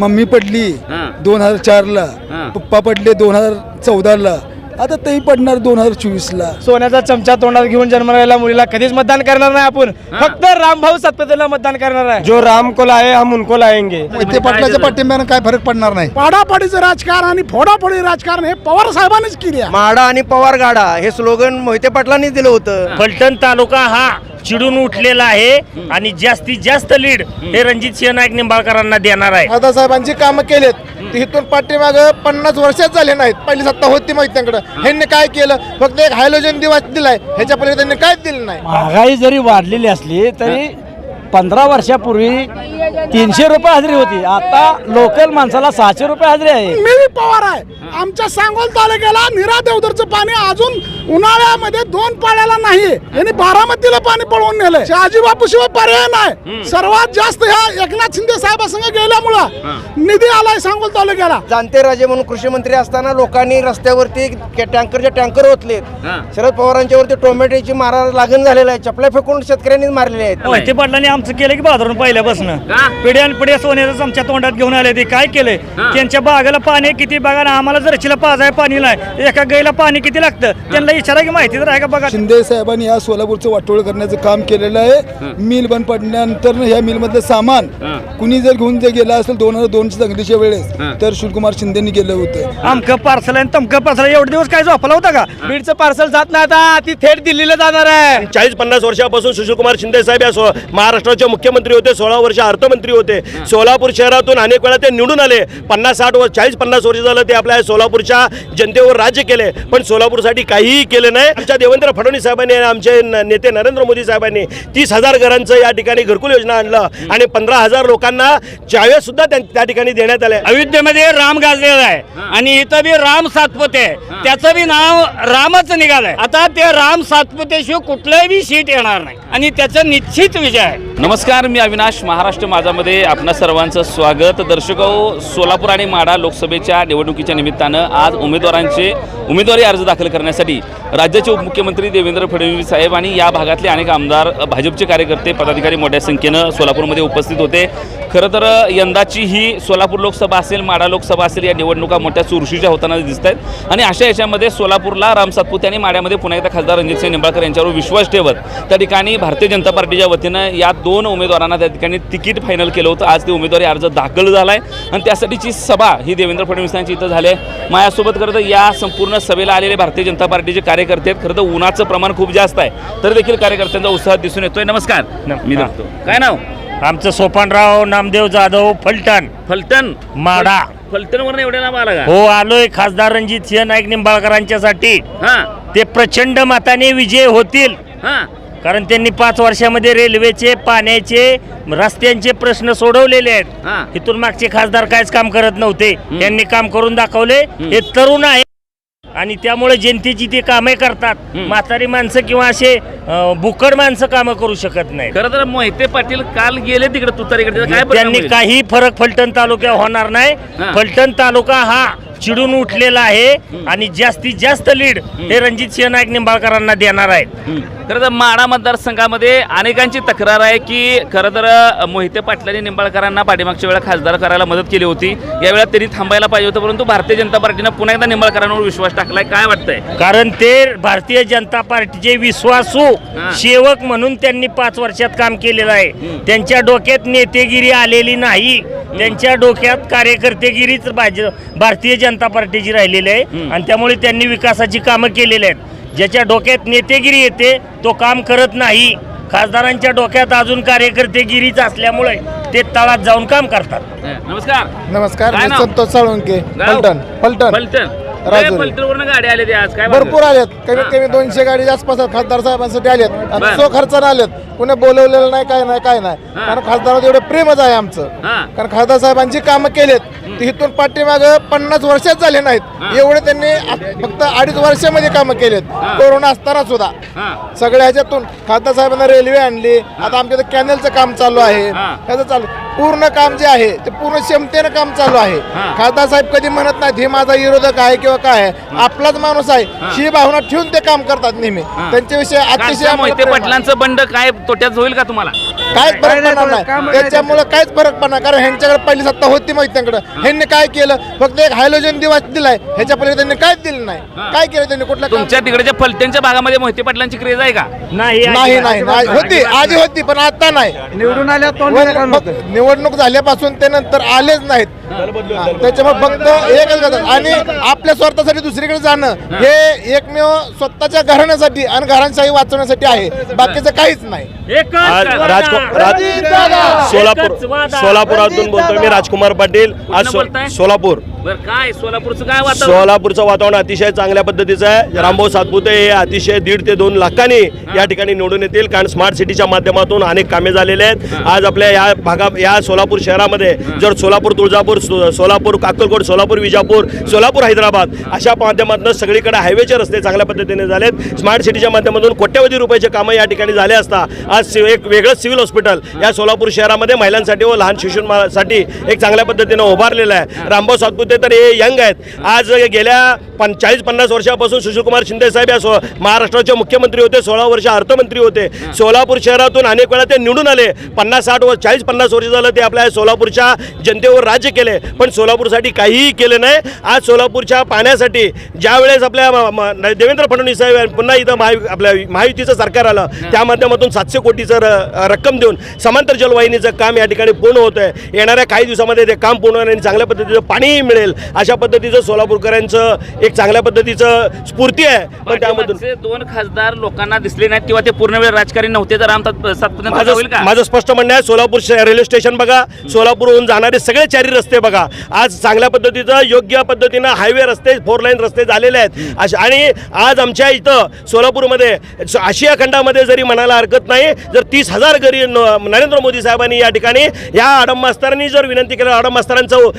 Mummy पडली हा. दोन हजार चारला हा. पप्पा पडले दोन हजार चौदाला आता तेही पडणार दोन हजार चोवीसला. सोन्याचा चमचा तोंडात घेऊन जन्मलेल्या मुलीला कधीच मतदान करणार नाही आपण. फक्त रामभाऊ सत्पतेला मतदान करणार आहे. जो राम को लाए हम उनको लाएंगे मोहिते पाटलाच्या पाठिंब्यानं काय फरक पडणार नाही? पाडापाडीचं राजकारण आणि फोडाफोडी राजकारण हे पवार साहेबांनीच केली आहे. माडा आणि पवार गाडा हे स्लोगन मोहिते पाटलांनी दिलं होतं. फलटण तालुका हा. चिडून उठलेला आहे आणि जास्तीत जास्त लीड हे रणजित सिंह नाईक निंबाळकरांना देणार आहे. दादासाहेबांची कामं केलेत. ते इथून पाठीमाग पन्नास वर्षात झाले नाहीत. पहिली सत्ता होती माहिती त्यांकडे. ह्यांनी काय केलं? फक्त एक हायलोजन दिवस दिलाय. ह्याच्या पहिले त्यांनी काय दिलं नाही. महागाई जरी वाढलेली असली तरी पंधरा वर्षापूर्वी तीनशे रुपये हजेरी होती. आता लोकल माणसाला सहाशे रुपये हजेरी आहे. मी पवार आहे. आमच्या सांगोल तालुक्याला निरा देवदरचं पाणी अजून उन्हाळ्यामध्ये दोन पाण्याला नाही. यांनी बारामतीला पाणी पळवून नेलंय. शहाजी बापू शिवाय पर्याय नाही. सर्वात जास्त ह्या एकनाथ शिंदे साहेबांसंग गेल्यामुळं निधी आलाय सांगोल तालुक्याला. जाणते राजे म्हणून कृषी मंत्री असताना लोकांनी रस्त्यावरती के- टँकरचे टँकर ओतलेत. हा. शरद पवारांच्या वरती टोमॅटोची मारा लागण झालेला आहे. चपल्या फेकून शेतकऱ्यांनी मारलेले आहेत. मोहिते पाटलांनी आमचं केलं की बाजारून पहिल्यापासून? पिढ्यान पिढ्या सोन्याचा चमच्या तोंडात घेऊन आले ते. काय केलंय. त्यांच्या बागाला पाणी किती? बघा ना आम्हाला जरशीला पाजाय पाणी नाही. एका गाईला पाणी किती लागतं? त्यांना इशारा की माहिती तर आहे का बघा. शिंदे साहेबांनी या सोलापूरचं वाटोळ करण्याचं काम केलेलं आहे. मिल बंद पडल्यानंतर ह्या मिल मधलं सामान हा. कुणी जर घेऊन जर गेला असेल दोन हजार दोनशे दंगलीच्या वेळेस. तर शिवकुमार शिंदेनी गेलं होतं. आमकं पार्सल आणि तमकं पार्सल एवढे दिवस काय झोपला होता का? बीडचं पार्सल जात नाही आता. ती थेट दिल्लीला जाणार आहे. चाळीस पन्नास वर्षापासून सुशीलकुमार शिंदे साहेब या महाराष्ट्राचे मुख्यमंत्री होते. सोळा वर्ष अर्थमंत्री होते. सोलापूर शहरातून अनेक वेळा ते निवडून आले. पन्नास साठ वर्ष चाळीस पन्नास वर्ष झालं ते आपल्या सोलापूरच्या जनतेवर राज्य केले. पण सोलापूरसाठी काहीही केलं नाही. आमच्या देवेंद्र फडणवीस साहेबांनी आणि आमचे नेते नरेंद्र मोदी साहेबांनी तीस हजार घरांचं या ठिकाणी घरकुल योजना आणलं. आणि पंधरा हजार लोकांना चावे सुद्धा त्या ठिकाणी देण्यात आले अयोध्येमध्ये राम गाजलेला आहे. आणि इथं बी राम सातपुते. आहे त्याचं बी नाव रामच निघालंय. आता ते राम सातपुतेशिवाय कुठलंही बी सीट येणार नाही. आणि त्याचा निश्चित विजय आहे. नमस्कार मी अविनाश महाराष्ट्र माझामध्ये आपणा सर्वांचं स्वागत. दर्शको सोलापूर आणि माढा लोकसभेच्या निवडणुकीच्या निमित्तानं आज उमेदवारांचे उमेदवारी अर्ज दाखल करण्यासाठी राज्याचे उपमुख्यमंत्री देवेंद्र फडणवीस साहेब आणि या भागातले अनेक आमदार भाजपचे कार्यकर्ते पदाधिकारी मोठ्या संख्येनं सोलापूरमध्ये उपस्थित होते. खरं तर यंदाची ही सोलापूर लोकसभा असेल माढा लोकसभा असेल या निवडणुका मोठ्या चुरशीच्या होताना दिसत आहेत आणि अशा याच्यामध्ये सोलापूरला राम सातपुते आणि माड्यामध्ये पुन्हा एकदा खासदार रणजितसिंह निंबाळकर यांच्यावर विश्वास ठेवत. त्या ठिकाणी भारतीय जनता पार्टीच्या वतीनं या दोन उमेदवारांना त्या ठिकाणी तिकीट फायनल केलं होतं. आज ते उमेदवारी अर्ज दाखल झाला आहे आणि त्यासाठीची सभा ही देवेंद्र फडणवीसांची इथं झाली आहे. माझ्यासोबत खरं तर या संपूर्ण सभेला आलेले भारतीय जनता पार्टीचे कार्यकर्ते आहेत. खरं तर उन्हाचं प्रमाण खूप जास्त आहे. तर देखील कार्यकर्त्यांचा उत्साह दिसून येतोय. नमस्कार. मी दाखतो काय नाव? आमचं सोपानराव नामदेव जाधव फलटण. फलटण? माढा फलटणवरून एवढ्या नाव आला का? हो आलोय. खासदार रणजित सिंह नाईक निंबाळकरांच्यासाठी. हा. ते प्रचंड मताने विजय होतील. हा. कारण त्यांनी पाच वर्षामध्ये रेल्वेचे पाण्याचे रस्त्यांचे प्रश्न सोडवलेले आहेत. इथून मागचे खासदार काहीच काम करत नव्हते. त्यांनी काम करून दाखवले. हे तरुण आहे. आणि त्यामुळे जनतेची ते कामे करतात. म्हातारी माणसं किंवा असे अं, बुकड माणसं कामं करू शकत नाही खरं तर मोहिते पाटील काल गेले तिकडे तुतारीकडे. त्याचा काय परिणाम त्यांनी होईल? काही फरक फलटण तालुक्यात होणार नाही. हा. फलटण तालुका हा चिडून उठलेला आहे आणि जास्तीत जास्त लीड हे रणजित सिंह नाईक निंबाळकरांना देणार आहेत. खरं तर माढा मतदारसंघामध्ये अनेकांची तक्रार आहे की खरं तर मोहिते पाटलांनी निंबाळकरांना पाठीमागच्या वेळा खासदार करायला मदत केली होती. या वेळा त्यांनी थांबायला पाहिजे होतं परंतु भारतीय जनता पार्टीनं पुन्हा एकदा निंबाळकरांवर विश्वास टाकलाय. काय वाटतंय? कारण ते भारतीय जनता पार्टीचे विश्वासू. सेवक म्हणून त्यांनी पाच वर्षात काम केलेलं आहे. त्यांच्या डोक्यात नेतेगिरी आलेली नाही. त्यांच्या डोक्यात कार्यकर्तेगिरीच भाज- भारतीय जनता पार्टीची राहिलेली आहे. आणि त्यामुळे त्यांनी विकासाची कामं केलेली आहेत. ज्याच्या डोक्यात नेतेगिरी येते तो काम करत नाही. खासदारांच्या डोक्यात अजून कार्यकर्तेगिरीच असल्यामुळे ते तळात जाऊन काम करतात. हं. नमस्कार. नमस्कार काय मी नाव? संतोष साळुंके. गाव? फलटण. फलटण. फलटण. राजुरी. फलटणवरून गाडी आली ती आज. काय भरपूर? आलेत. कमीत कमी दोनशे गाडी आसपास आहेत खासदार साहेबांसाठी आलेत. बरं. आणि सो खर्चाने आलेत. कुणी बोलवलेलं नाही काय नाही काय नाही. हा. कारण खासदारात एवढं प्रेमच आहे आमचं. हा. कारण खासदार साहेबांची कामं केलेत. इथून पाठीमाग पन्नास वर्षात झाले नाहीत. एवढे त्यांनी आ- फक्त अडीच वर्षामध्ये कामं केलेत. कोरोना असताना सुद्धा सगळ्या ह्याच्यातून खासदार साहेबांना रेल्वे आणली आता आमच्या इथं कॅनलचं काम चालू आहे हा. ह्याचं चालू पूर्ण काम जे आहे ते पूर्ण क्षमतेनं काम चालू आहे. खासदार साहेब कधी म्हणत नाहीत हे माझा विरोधक आहे किंवा काय आहे आपलाच माणूस आहे हा. भावना ठेवून ते काम करतात नेहमी. त्यांच्याविषयी अतिशय आम्हाला मोहिते प्रेम आहे. पाटलांचं बंड काय तोट्यात होईल का तुम्हाला काहीच फरक पडणार नाही. त्याच्यामुळे काहीच फरक पडणार कारण ह्यांच्याकडे पहिली सत्ता होती माहिती त्यांकडे. ह्यांनी काय केलं? फक्त एक हायलोजन दिवस दिलाय. ह्याच्या पहिले त्यांनी काहीच दिलं नाही. काय केलं त्यांनी? कुठलं काम? तुमच्या तिकडच्या फलटणच्या भागामध्ये मोहिते पाटलांची क्रेज आहे का? नाही नाही नाही नाही. होती आधी होती पण आता नाही. निवडून आल्या निवडणूक झाल्यापासून ते नंतर आलेच नाहीत. त्याच्यामुळे फक्त एकच करतात आणि आपल्या स्वार्थासाठी दुसरीकडे जाणं हे. एकमेव स्वतःच्या घराण्यासाठी आणि घरांशाही वाचवण्यासाठी आहे. बाकीचं काहीच नाही. सोलापूर. सोलापुरातून बोलतोय मी राजकुमार पाटील. आज? सोलापूर. बरं काय? सोलापूरचं काय वातावरण? सोलापूरचं वातावरण अतिशय चांगल्या पद्धतीचं आहे. रामभाऊ सातपुते हे अतिशय दीड ते दोन लाखांनी या ठिकाणी निवडून येतील कारण स्मार्ट सिटीच्या माध्यमातून अनेक कामे झालेले आहेत. आज आपल्या या भागा या सोलापूर शहरामध्ये जर सोलापूर तुळजापूर सो- सोलापूर काकलकोट सोलापूर विजापूर सोलापूर हैदराबाद अशा माध्यमातून सगळीकडे हायवेचे रस्ते चांगल्या पद्धतीने झालेत. स्मार्ट सिटीच्या माध्यमातून कोट्यवधी रुपयाचे कामं या ठिकाणी झाले असता आज एक वेगळं सिव्हिल हॉस्पिटल या सोलापूर शहरामध्ये महिलांसाठी व लहान शिशूंसाठी एक चांगल्या पद्धतीनं उभारलेलं आहे. रामभाऊ सातपुते तर हे यंग आहेत. आज गेल्या पण चाळीस पन्नास वर्षापासून सुशीलकुमार शिंदे साहेब या सो महाराष्ट्राचे मुख्यमंत्री होते सोळा वर्ष अर्थमंत्री होते. सोलापूर शहरातून अनेक वेळा ते निवडून आले. पन्नास साठ व चाळीस पन्नास वर्ष झालं ते आपल्या सोलापूरच्या जनतेवर राज्य केले. पण सोलापूरसाठी काहीही केलं नाही. आज सोलापूरच्या पाण्यासाठी ज्या वेळेस आपल्या देवेंद्र फडणवीस साहेब पुन्हा इथं महायु आपल्या महायुतीचं सरकार आलं त्या माध्यमातून सातशे कोटीचं रक्कम देऊन समांतर जलवाहिनीचं काम या ठिकाणी पूर्ण होतं आहे येणाऱ्या काही दिवसामध्ये ते काम पूर्ण आणि चांगल्या पद्धतीचं पाणीही मिळेल. अशा पद्धतीचं सोलापूरकरांचं एक चांगल्या पद्धतीचं स्फूर्ती आहे. पण त्यामधून दोन खासदार लोकांना दिसले नाहीत किंवा ते पूर्ण वेळ राजकारणी नव्हते तर होईल माझं स्पष्ट म्हणणं आहे सोलापूर रेल्वे स्टेशन बघा. सोलापूरहून जाणारे सगळे चारी रस्ते बघा. आज चांगल्या पद्धतीचं योग्य पद्धतीनं हायवे रस्ते फोर लाईन रस्ते झालेले आहेत. अश- आणि आज आमच्या इथं सोलापूरमध्ये आशिया खंडामध्ये जरी म्हणायला हरकत नाही जर तीस हजार घरी नरेंद्र मोदी साहेबांनी या ठिकाणी या आडम मास्तरांनी जर विनंती केलं आडम मास्तरांचं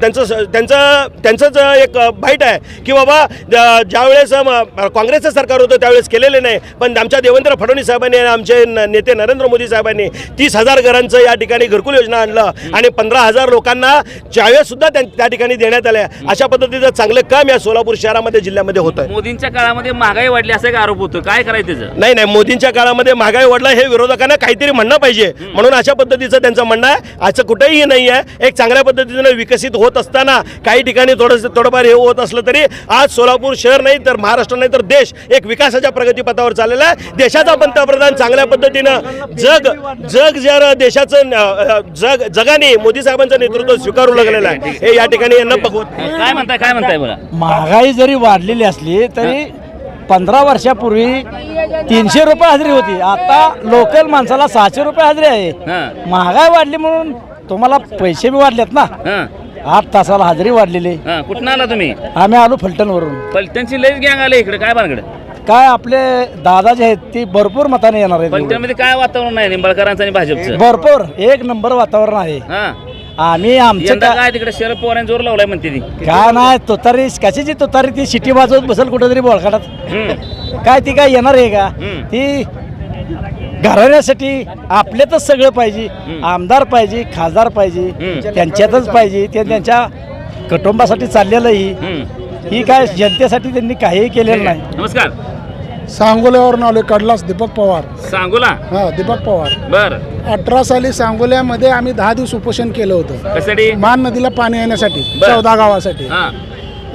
त्यांचं त्यांचं त्यांचंच एक बाईट आहे की बाबा ज्यावेळेस काँग्रेसचं सरकार होतं त्यावेळेस केलेले नाही. पण आमच्या देवेंद्र फडणवीस साहेबांनी आणि आमचे नेते नरेंद्र मोदी साहेबांनी तीस हजार घरांचं या ठिकाणी घरकुल योजना आणलं. आणि पंधरा हजार लोकांना सुद्धा त्या त्या ठिकाणी देण्यात आल्या अशा पद्धतीचं चांगलं काम या सोलापूर शहरामध्ये जिल्ह्यामध्ये होतं आहे मोदींच्या काळामध्ये महागाई वाढली असं एक आरोप होतो काय करायचं नाही नाही मोदींच्या काळामध्ये महागाई वाढला हे विरोधकांना काहीतरी म्हणणं पाहिजे. म्हणून अशा पद्धतीचं त्यांचं म्हणणं आहे. असं कुठेही नाही आहे. एक चांगल्या पद्धतीनं विकसित होत असताना काही ठिकाणी थोडंसं थोडंफार हे होत असलं तरी आज सोलापूर शहर नाही तर महाराष्ट्र नाही तर देश एक विकासाच्या प्रगतीपथावर चाललेला आहे. देशाचा पंतप्रधान चांगल्या पद्धतीनं जग जग जर देशाचं जग जगाने मोदी साहेबांचं नेतृत्व स्वीकारू लागलेलं आहे. हे या ठिकाणी यांना बघवत काय म्हणताय काय म्हणताय बघा महागाई जरी वाढलेली असली तरी पंधरा वर्षापूर्वी तीनशे रुपये हजेरी होती. आता लोकल माणसाला सहाशे रुपये हजेरी आहे. हां. महागाई वाढली म्हणून तुम्हाला पैसे बी वाढलेत ना. हां. आठ तासाला हजेरी वाढलेली. हां कुठं आला तुम्ही? आम्ही आलो फलटणवरून. पलटणची लईच गँग आले इकडे. काय भानगड? काय आपले दादा जे आहेत ती भरपूर मताने येणार आहेत. पलटणमध्ये काय वातावरण आहे निंबाळकरांचं आणि भाजपचं? भरपूर. एक नंबर वातावरण आहे. हां. आम्ही आमचं यंदा का- काय तिकडे शरद पवारांनी जोर लावलाय म्हणते ती काय नाही तुतारी कशाची तुतारी ती शिटी वाजवत बसेल कुठेतरी बोळखाटात हम्म. काय ती काय येणार आहे का हम्म. ती घराण्यासाठी आपल्यातच सगळं पाहिजे आमदार पाहिजे खासदार पाहिजे हम्म. त्यांच्यातच पाहिजे ते त्यांच्या कुटुंबासाठी चाललेलं ही हम्म. ही काय जनतेसाठी त्यांनी काहीही केलेलं नाही नमस्कार सांगोल्यावरून आलोय कडलास दीपक पवार. सांगोला? हा दीपक पवार. बर. अठरा साली सांगोल्यामध्ये आम्ही दहा दिवस उपोषण केलं होतं. कशासाठी? मान नदीला पाणी येण्यासाठी बर. चौदा गावासाठी. हां.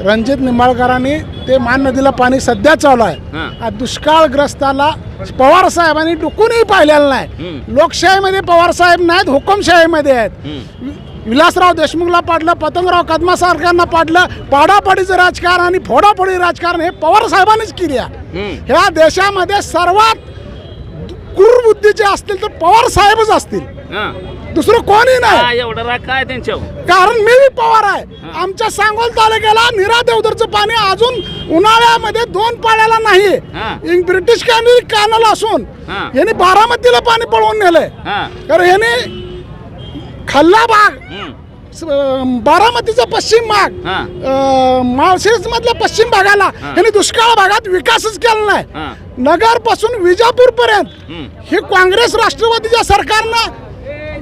रणजित निंबाळकरांनी ते मान नदीला पाणी सध्या चालू आहे. हां. आ दुष्काळग्रस्ताला पवार साहेबांनी डुकूनही पाहिलेलं नाही. हम्म. लोकशाहीमध्ये पवार साहेब नाहीत हुकुमशाहीमध्ये आहेत. विलासराव देशमुखला पाडलं पतंगराव कदमा सारख्यांना पाडलं पाडापाडीचं राजकारण आणि फोडाफोडी राजकारण हे पवार साहेबांनीच केली आहे. ह्या देशामध्ये सर्वात कुरबुद्धीचे असतील तर पवार साहेबच असतील. हां. दुसरं कोणी नाही. काय एवढा राग काय त्यांच्यावर? कारण मी पवार आहे. आमच्या सांगोल तालुक्याला निरा देवदरचं पाणी अजून उन्हाळ्यामध्ये दोन पाण्याला. नाही. ब्रिटिश कॅनल कॅनल असून हा. यांनी बारामतीला पाणी पळवून नेलंय. कारण ह्याने खल्ला भाग. बारामतीचा पश्चिम भाग. माळशिरस मधल्या पश्चिम भागाला यांनी दुष्काळ भागात विकासच केला नाही. नगरपासून विजापूर पर्यंत. हे काँग्रेस राष्ट्रवादीच्या सरकारनं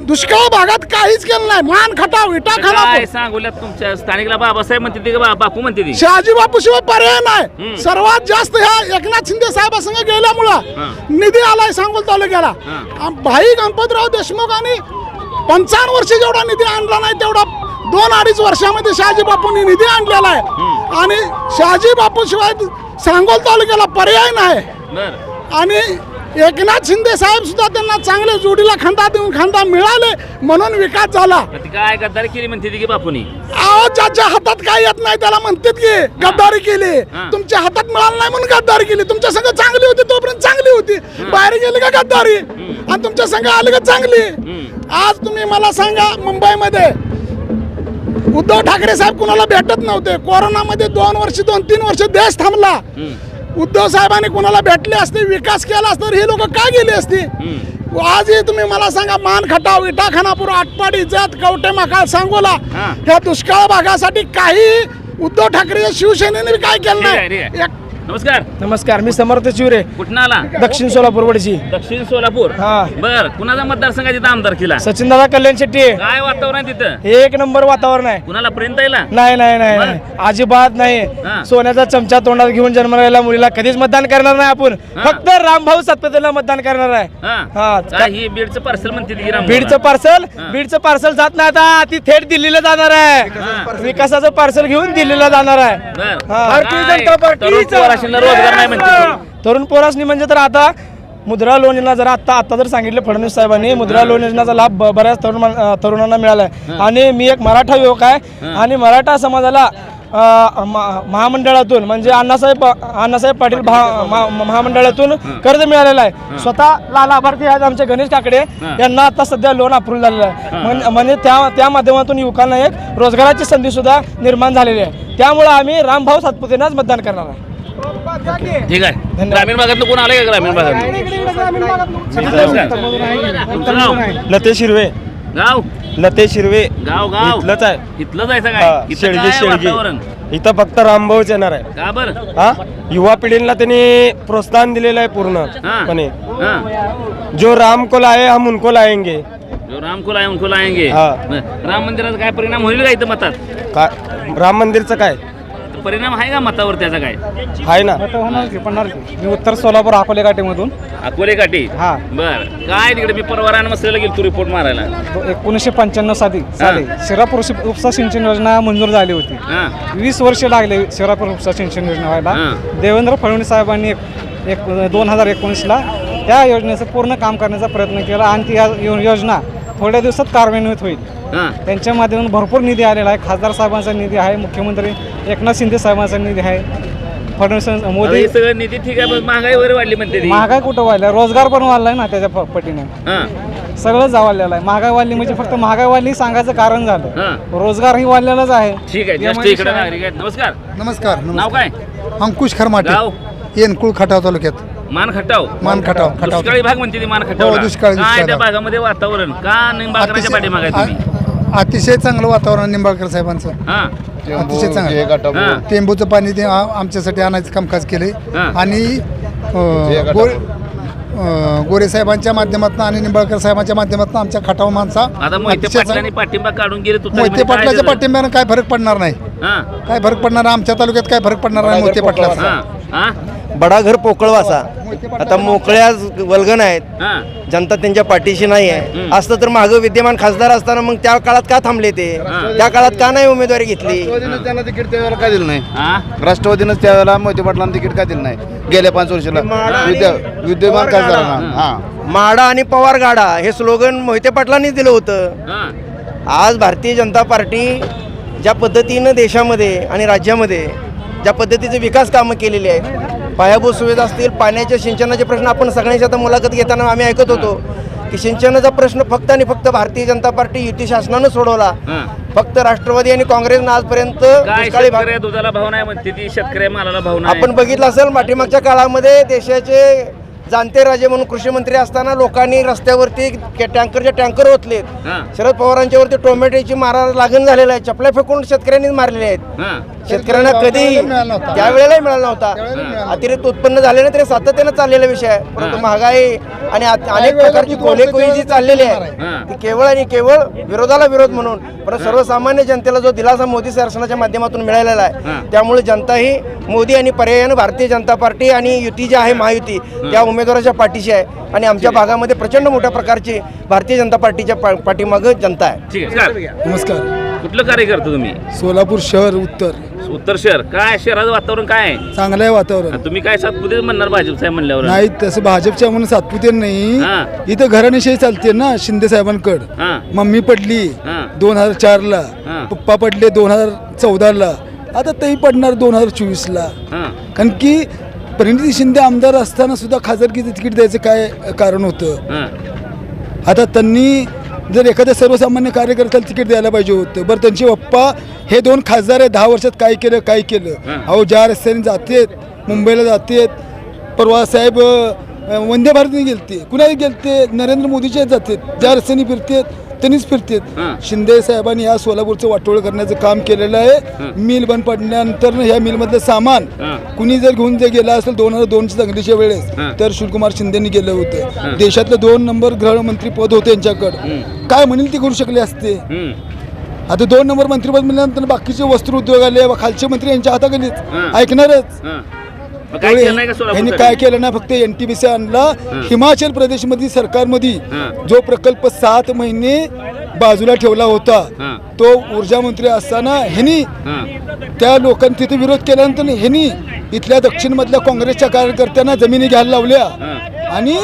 दुष्काळ भागात काहीच केलं नाही. मान खटाव विटा खाना सांगूल्यात तुमच्या स्थानिकला बाबासाहेब म्हणते ते बापू म्हणते शहाजी बापू शिवाय पर्याय. नाही. सर्वात जास्त ह्या एकनाथ शिंदे साहेबांसंग गेल्यामुळं निधी आलाय सांगोल तालुक्याला. भाई गणपतराव देशमुख आणि पंचावन्न वर्ष जेवढा निधी आणला नाही तेवढा दोन अडीच वर्षामध्ये शहाजी बापूंनी निधी आणलेला आहे. आणि शहाजी बापू शिवाय सांगोल तालुक्याला पर्याय नाही. आणि एकनाथ शिंदे साहेब सुद्धा त्यांना चांगले जोडीला खांदा देऊन खांदा मिळाले म्हणून विकास झाला. ती काय गद्दारी केली म्हणते ती की बापूनी? अहो ज्याच्या हातात काय येत नाही त्याला म्हणतात की गद्दारी केली. हा. तुमच्या हातात मिळालं नाही म्हणून गद्दारी केली. तुमच्या संघ चांगली होती तोपर्यंत चांगली होती. बाहेर गेली का गद्दारी? आणि तुमच्या संघ आली का चांगली? आज तुम्ही मला सांगा मुंबईमध्ये उद्धव ठाकरे साहेब कुणाला भेटत नव्हते? कोरोनामध्ये दोन वर्ष दोन तीन वर्ष देश थांबला. उद्धव साहेबांनी कुणाला भेटले असते विकास केला असता हे लोक का गेले असते? आजही तुम्ही मला सांगा मान खटाव विटा खानापूर आटपाडी जत कवटे मकाळ सांगोला. ह्या दुष्काळ भागासाठी काही उद्धव ठाकरे शिवसेनेने काय केलं नाही? नमस्कार नमस्कार मी समर्थ चिवरे कुठं आला दक्षिण सोलापूर वडची दक्षिण सोलापूर हा. बर कुणाचा मतदारसंघ आहे तिथं आमदार केला सचिन दादा कल्याण शेट्टी काय वातावरण आहे तिथं एक नंबर वातावरण आहे कुणाला पर्यंत येईल नाही नाही नाही. अजिबात हा. नाही सोन्याचा चमचा तोंडात घेऊन जन्मलेल्या मुलीला कधीच मतदान करणार नाही आपण. फक्त रामभाऊ सातपतेला मतदान करणार आहे हा हा. ही बीडचं पार्सल म्हणते ती. बीडचं पार्सल. बीडचं पार्सल जात नाही आता ती थेट दिल्लीला जाणार. आहे विकासाचं पार्सल घेऊन दिल्लीला जाणार आहे बर. हा. भारतीय जनता पार्टीचं. तरुण पोराशीला रोजगार नाही म्हणते. तरुण पोरासनी म्हणजे तर आता मुद्रा लोन योजना जर आता आता जर सांगितलं फडणवीस साहेबांनी मुद्रा लोन योजनेचा लाभ ब- बऱ्याच तरुण तरुणांना मिळाला आहे. आणि मी एक मराठा युवक आहे आणि मराठा समाजाला अं, म- महामंडळातून म्हणजे अण्णासाहेब अण्णासाहेब पाटील भा- महा- महामंडळातून कर्ज मिळालेलं आहे. स्वतः ला लाभार्थी आहेत आमचे गणेश काकडे. यांना आता सध्या लोन अप्रूव्ह झालेलं आहे. म्हण- म्हणजे त्या त्या माध्यमातून युवकांना एक रोजगाराची संधी सुद्धा निर्माण झालेली आहे. त्यामुळे आम्ही रामभाऊ सातपुतेनाच मतदान करणार आहे. ठीक आहे. ग्रामीण भागातलं कोण आलंय का ग्रामीण भागात? तुमचं गाव लते शिरवे. गाव? लते शिरवे. गाव गाव. इथलंच आहे. इथलं जायचं हा, काय इथलं शेळगे काय इथं फक्त रामभाऊच येणार आहे. का बर? हा? युवा पिढीला त्यांनी प्रोत्साहन दिलेलं आहे पूर्ण हा. पणे. हा. जो राम को लाए हम उनको लाएंगे जो राम को लाए उनको लाएंगे हा. बरं. राम मंदिराचा काय परिणाम होईल का इथं मतात? का राम मंदिरचं काय? परिणाम आहे का मतावर त्याचा काय? आहे ना. मी उत्तर सोलापूर अकोले काठीमधून अकोले काठी हा. बर. काय तिकडे? मी परवा रान मसलेला गेलो तू रिपोर्ट मारायला एकोणीसशे पंच्याण्णव साली साली शिरापूर उपसा- सिंचन योजना मंजूर झाली होती. हा. वीस वर्ष लागले शिरापूर उपसा सिंचन योजना व्हायला. देवेंद्र फडणवीस साहेबांनी एक एक दोन हजार एकोणीसला त्या योजनेचं पूर्ण काम करण्याचा प्रयत्न केला आणि ती योजना थोड्या दिवसात कार्यान्वित होईल. हा. त्यांच्या माध्यमातून भरपूर निधी आलेला आहे. खासदार साहेबांचा निधी आहे मुख्यमंत्री एकनाथ शिंदे साहेबांचा निधी आहे फडणवीस मोदी. हे सगळं निधी ठीक आहे पण महागाई वगैरे वाढली म्हणते ती. महागाई कुठं वाढलाय रोजगार पण वाढलाय ना त्याच्या प- पटीने. हा. सगळंच वाढलेलं आहे. महागाई वाढली म्हणजे फक्त महागाई वाढली सांगायचं कारण झालं. हा. रोजगारही वाढलेलाच आहे. ठीक आहे जस्ट त्यामुळे इकडे शा- नागरिक आहेत. नमस्कार. नमस्कार नाव काय? अंकुश खरमाटे. गाव? येनकुळ खटाव तालुक्यात. मान खटाव मान खटाव. खटाव दुष्काळी भाग म्हणते ती मान खटाव हो, दुष्काळी, काय दुष्काळी त्या भाग. भागामध्ये वातावरण? का निंबाळकरांच्या पाठीमागे आहे तुम्ही? अतिशय चांगलं वातावरण निंबाळकर साहेबांचं. हा. अतिशय चांगलं. हा. टेंबूचं पाणी ते आ- आमच्यासाठी आणायचं कामकाज केले हा. आणि अं, गो अं, गोरे साहेबांच्या माध्यमातून आणि निंबाळकर साहेबांच्या माध्यमातून आमच्या खटाव माणसा आता मोहिते अतिशय पाटलांनी पाठिंबा काढून गेले तू मोहिते पाटलाच्या पाठिंब्यानं काय फरक पडणार नाही. हा. काय फरक पडणार? नाही आमच्या तालुक्यात काय फरक पडणार नाही मोहिते पाटलाचा? हा. हा? बडा घर पोकळवासा. आता मोकळ्या वल्गन आहेत. हा. जनता त्यांच्या पाठीशी नाही आहे असतं तर मागं विद्यमान खासदार असताना मग त्या काळात का थांबले ते? त्या काळात का नाही उमेदवारी घेतली? राष्ट्रवादीनं त्यांना तिकीट त्यावेळेला का दिलं नाही? हा? राष्ट्रवादीनंच त्यावेळेला मोहिते पाटलांना तिकीट का दिलं नाही? गेल्या पाच वर्षाला. विद्या विद्यमान खासदारांना. हा. माडा आणि पवार गाडा हे स्लोगन मोहिते पाटलांनीच दिलं होतं. हा. आज भारतीय जनता पार्टी ज्या पद्धतीनं देशामध्ये आणि राज्यामध्ये ज्या पद्धतीचे विकास कामं केलेली आहेत. पायाभूत सुविधा असतील पाण्याच्या सिंचनाचे प्रश्न आपण सगळ्यांची आता मुलाखत घेताना आम्ही ऐकत होतो की सिंचनाचा प्रश्न फक्त आणि फक्त भारतीय जनता पार्टी युती शासनानं सोडवला. फक्त राष्ट्रवादी आणि काँग्रेसनं आजपर्यंत काय दुष्काळी भाग शेतकऱ्या दुधाला भाव नाही म्हणते ती शेतकऱ्या मालाला भाव नाही. आपण बघितलं असेल पाठीमागच्या काळामध्ये देशाचे जाणते राजे म्हणून कृषी मंत्री असताना लोकांनी रस्त्यावरती टँकरचे टँकर ओतलेत. शरद पवारांच्या वरती टोमॅटोची मारा लागण झालेला आहे. चपल्या फेकून शेतकऱ्यांनी मारलेल्या आहेत. शेतकऱ्यांना कधीही. त्यावेळेलाही मिळाला नव्हता. अतिरिक्त उत्पन्न झाले नाही तरी सातत्यानं चाललेला विषय आहे. परंतु महागाई आणि अनेक प्रकारची कोलेकोई जी चाललेली. आहे ती केवळ आणि केवळ विरोधाला विरोध म्हणून परंतु सर्वसामान्य जनतेला जो दिलासा मोदी शासनाच्या माध्यमातून मिळालेला. आहे त्यामुळे जनता ही मोदी आणि पर्यायानं भारतीय जनता पार्टी आणि युती जी आहे महायुती त्या उमेदवाराच्या पाठीशी आहे. आणि आमच्या भागामध्ये प्रचंड मोठ्या प्रकारची भारतीय जनता पार्टीच्या पा- पाठीमागं जनता आहे. नमस्कार. कुठलं कार्य करता तुम्ही? सोलापूर शहर उत्तर. उत्तर शहर. काय शहराचं वातावरण काय आहे? चांगलं आहे वातावरण. तुम्ही काय सातपुते म्हणणार भाजपचं आहे म्हणल्यावर? नाही तसं भाजपच्या म्हणून सातपुते नाही. इथं घराणेशाही चालते ना शिंदे साहेबांकड. हां. मम्मी पडली हां. दोन हजार चारला. हां. पप्पा पडले दोन हजार चौदाला. आता तेही पडणार दोन हजार चोवीसला. हां. कारण की परिणिती शिंदे आमदार असताना सुद्धा खासदारकीचं तिकीट द्यायचं काय कारण होतं? हां. आता त्यांनी जर एखाद्या सर्वसामान्य कार्यकर्त्याला तिकीट द्यायला पाहिजे होतं बरं त्यांचे पप्पा हे दोन खासदार आहे दहा वर्षात काय केलं काय केलं. अहो ज्या रस्त्याने जातेत मुंबईला जातेत परवा साहेब वंदे भारतने गेलते कुणाला गेलते नरेंद्र मोदीचे जातेत ज्या रस्त्याने फिरतेत त्यांनीच फिरतेत. शिंदे साहेबांनी या सोलापूरचं वाटोळ करण्याचं काम केलेलं आहे मिल बंद पडल्यानंतर ह्या मिलमधलं सामान. कुणी जर घेऊन जर गेला असेल दोन हजार दोनशे दंगलीच्या वेळेस. तर शिवकुमार शिंदेनी गेलं होतं देशातलं दोन नंबर गृहमंत्री पद होते यांच्याकडं काय म्हणेल ते करू शकले असते? हम्म. आता दोन नंबर मंत्रीपद मिळाल्यानंतर बाकीचे वस्त्र उद्योग आले व खालचे मंत्री यांच्या हां. ऐकणारच. हां मग काय केलं नाही का यांनी सोलापूर काय केलं ना फक्त एन टी बी सी आणला. हिमाचल प्रदेशमध्ये सरकारमध्ये हां. जो प्रकल्प सात महिने बाजूला ठेवला होता हां. तो ऊर्जा मंत्री असताना ह्यांनी त्या लोकांनी तिथे विरोध केल्यानंतर ह्यांनी इथल्या दक्षिणमधल्या काँग्रेसच्या कार्यकर्त्यांना जमिनी घ्यायला लावल्या. आणि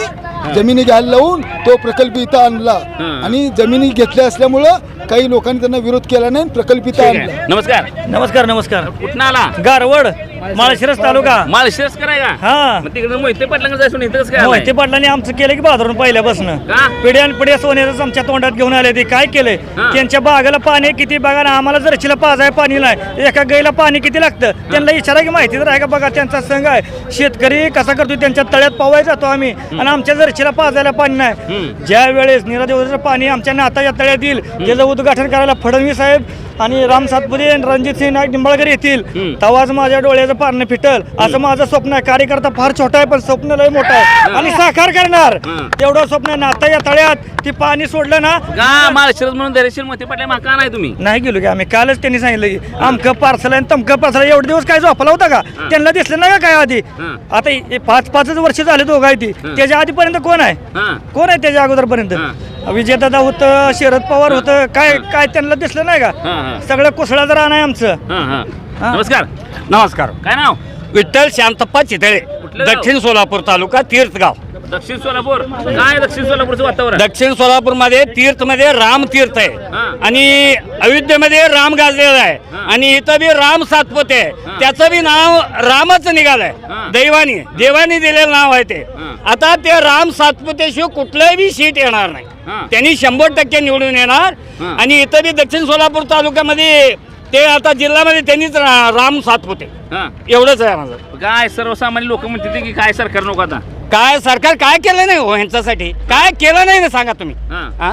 जमिनी घ्यायला लावून तो प्रकल्प इथं आणला. हां. आणि जमिनी घेतल्या असल्यामुळं काही लोकांनी त्यांना विरोध केला नाही प्रकल्प इथं ठीक आहे. आणला. नमस्कार. नमस्कार नमस्कार. कुठं आला? गारवड. माळशिरस तालुका. माळशिरस करायला हा. मग तिकडे मोहिते पाटलांना जायचं इथं कसं काय मोहिते? पाटलांनी आमचं केलं की बाजारून पहिल्यापासून. का? पिढ्यान पिढ्या सोन्याचं आमच्या तोंडात घेऊन आले ते. काय केलंय? हा. त्यांच्या बागाला पाणी किती? बघा ना आम्हाला जरशीला पाजाय पाणी नाही. एका गाईला पाणी किती लागतं? त्यांना विचारा की माहिती तर आहे का बघा त्यांचा संघ आहे. शेतकरी कसा करतो त्यांच्या तळ्यात पावाय जातो आम्ही. आणि आमच्या जरशीला पाजायला पाणी नाही. हम्म. ज्या वेळेस निरादेवाचं पाणी आमच्या नाताच्या तळ्यात येईल त्याचं उद्घाटन करायला फडणवीस साहेब आणि राम सातपुते आणि रणजित सिंह नाईक निंबाळकर येतील. तेव्हाच माझ्या डोळ्याचं पारणं फिटल. असं माझं स्वप्न आहे. कार्यकर्ता फार छोटा आहे पण स्वप्न लय मोठं आहे. आणि साकार करणार. तेवढं स्वप्न नाता या तळ्यात. ती पाणी सोडलं ना. का म्हणून धैर्यशील मोहिते पाटला माका नाही तुम्ही? नाही गेलो की आम्ही. कालच त्यांनी सांगितलं की आमकं पार्सल आणि तमकं पार्सल एवढे दिवस काय झोपला होता का? त्यांना दिसलं नाही का काय आधी. आता हे पाच पाचच वर्ष झाले दोघं आहे ती. त्याच्या आधीपर्यंत कोण आहे? कोण आहे त्याच्या अगोदरपर्यंत? विजयदादा होतं शरद पवार होतं. काय काय त्यांना दिसलं नाही का? हां. सगळं कुसळाचं रान आहे आमचं. हां हां. हां. नमस्कार. नमस्कार. काय नाव? विठ्ठल शांतप्पा चितळे. कुठलं गाव? दक्षिण सोलापूर तालुका तीर्थगाव दक्षिण सोलापूर काय दक्षिण सोलापूरचं वातावरण दक्षिण सोलापूरमध्ये तीर्थमध्ये राम तीर्थ हां. आहे आणि अयोध्येमध्ये राम गाजलेला आहे आणि इथं बी राम सातपुते आहे त्याचं बी नाव रामच निघालंय हां. दैवानी देवानी दिलेलं नाव आहे ते हां. आता ते राम सातपुतेशिवाय कुठलंही बी सीट येणार नाही. त्यांनी शंभर टक्के निवडून येणार हां. आणि इथं बी दक्षिण सोलापूर तालुक्यामध्ये ते आता जिल्ह्यामध्ये त्यांनीच रा- राम सातपुते हां. एवढंच आहे माझं. काय सर्वसामान्य लोक म्हणते की काय सरकार नको आता? काय सरकार काय केलं नाही हो ह्यांच्यासाठी? काय केलं नाही ना सांगा तुम्ही. हां. हा?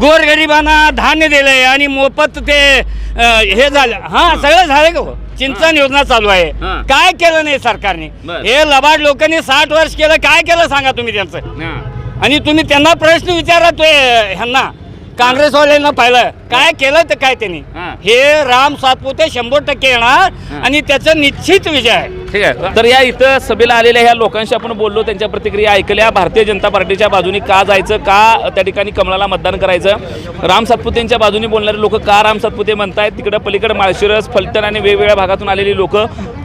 गोरगरिबांना धान्य दिलंय आणि मोफत ते अं, हे झालं. हा सगळं झालं का हो? चिंतन योजना चालू आहे. हां. काय केलं नाही सरकारने? बरं. हे लबाड लोकांनी साठ वर्ष केलं. काय केलं सांगा तुम्ही त्यांचं? हां. आणि तुम्ही त्यांना प्रश्न विचारा ते ह्यांना. काँग्रेसवाल्यांना पाहिलं. काय केलं तर काय त्यांनी? हां. राम सातपुते शंभर टक्के येणार आणि त्याचं निश्चित विजय आहे. ठीक आहे. तर या इथं सभेला आलेल्या ह्या लोकांशी आपण बोललो त्यांच्या प्रतिक्रिया ऐकल्या. भारतीय जनता पार्टीच्या बाजूने का जायचं का त्या ठिकाणी कमळाला मतदान करायचं? राम सातपुतेंच्या बाजूने बोलणारे लोक का राम सातपुते म्हणतायत? तिकडं पलीकडे माळशिरस फलटण आणि वेगवेगळ्या भागातून आलेली लोक.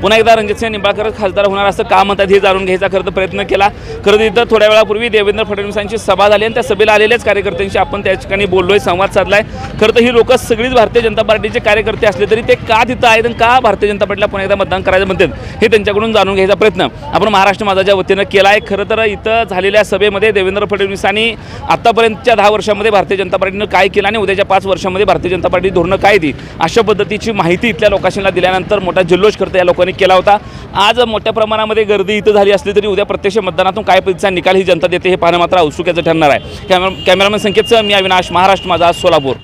पुन्हा एकदा रणजितसिंह निंबाळकर खासदार होणार असं का म्हणतात हे जाणून घ्यायचा खरं तर प्रयत्न केला. खरं तर इथं थोड्या वेळापूर्वी देवेंद्र फडणवीसांची सभा झाली आणि त्या सभेला आलेल्याच कार्यकर्त्यांशी आपण त्या ठिकाणी बोललोय संवाद साधलाय. खरं तर ही लोक सगळीच भारतीय जनता पार्टीचे कार्यकर्ते असले तरी ते का तिथं आहेत आणि का भारतीय जनता पार्टीला पुन्हा एकदा मतदान करायचं म्हणतात? हे त्यांच्याकडून जाणून घ्यायचा प्रयत्न आपण महाराष्ट्र माझाच्या वतीनं केला आहे. खरं तर इथं झालेल्या सभेमध्ये देवेंद्र फडणवीसांनी आत्तापर्यंतच्या दहा वर्षामध्ये भारतीय जनता पार्टीनं काय केलं आणि उद्याच्या पाच वर्षामध्ये भारतीय जनता पार्टी धोरणं काय ती अशा पद्धतीची माहिती इथल्या लोकांना दिल्यानंतर मोठा जल्लोष खर्च या लोकांनी केला होता. आज मोठ्या प्रमाणामध्ये गर्दी इथं झाली असली तरी उद्या प्रत्यक्ष मतदानातून काय पद्धतीचा निकाल ही जनता देते हे पाहणं मात्र औत्सुक्याचं ठरणार आहे. कॅमेरा कॅमेरामॅन संकेतचं मी अविनाश महाराष्ट्र माझा सोलापूर.